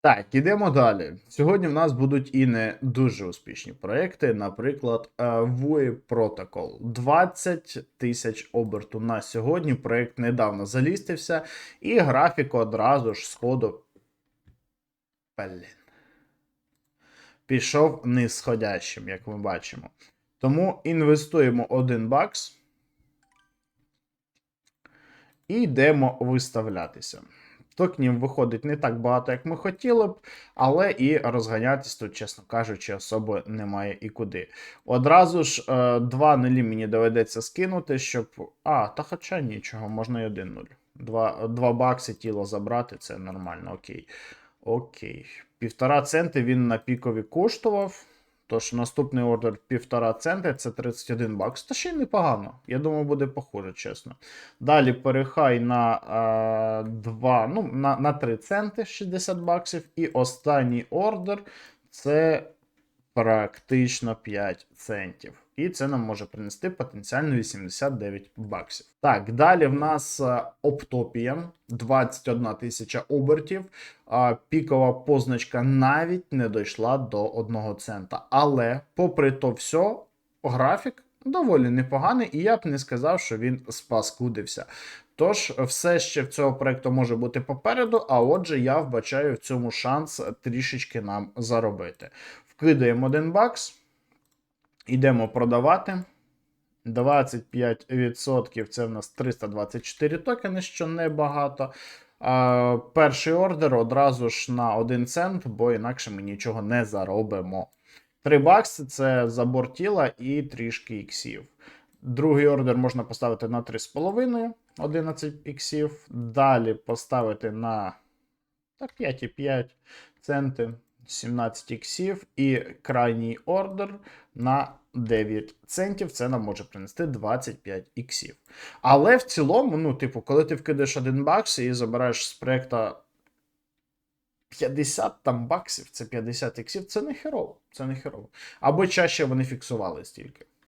Так, ідемо далі. Сьогодні в нас будуть і не дуже успішні проекти, наприклад, е, VUI Protocol. 20 тисяч оберту на сьогодні. Проект недавно залістився, і графік одразу ж сходу. Блін. Пішов нисходящим, як ми бачимо. Тому інвестуємо 1 бакс. І йдемо виставлятися. Токенів виходить не так багато, як ми хотіли б, але і розганятись тут, чесно кажучи, особо немає і куди. Одразу ж е, два нулі мені доведеться скинути, щоб. А, та хоча нічого, можна і один нуль. Два, два бакси тіло забрати, це нормально, окей. Окей. Півтора центи він на пікові коштував. Тож наступний ордер півтора цента це 31 бакс. Та ще й непогано. Я думаю, буде похоже, чесно. Далі перехай на, е, 2, ну, на, на 3 центи 60 баксів. І останній ордер це практично 5 центів. І це нам може принести потенціально 89 баксів. Так, далі в нас е, Оптопія 21 тисяча обертів. Пікова позначка навіть не дійшла до 1 цента. Але, попри то все, графік доволі непоганий, і я б не сказав, що він спаскудився. Тож, все ще в цього проекту може бути попереду, а отже, я вбачаю в цьому шанс трішечки нам заробити. Вкидаємо 1 бакс. Йдемо продавати. 25% це в нас 324 токени, що небагато. А, перший ордер одразу ж на 1 цент, бо інакше ми нічого не заробимо. 3 бакси це забор тіла і трішки іксів. Другий ордер можна поставити на 3,5 11 іксів. Далі поставити на 5,5 центи. 17 іксів і крайній ордер на 9 центів. Це нам може принести 25 іксів. Але в цілому, ну, типу, коли ти вкидаєш 1 бакс і забираєш з проекта 50 там баксів, це 50 іксів, це не херово. Це не херово. Або чаще вони фіксували стільки.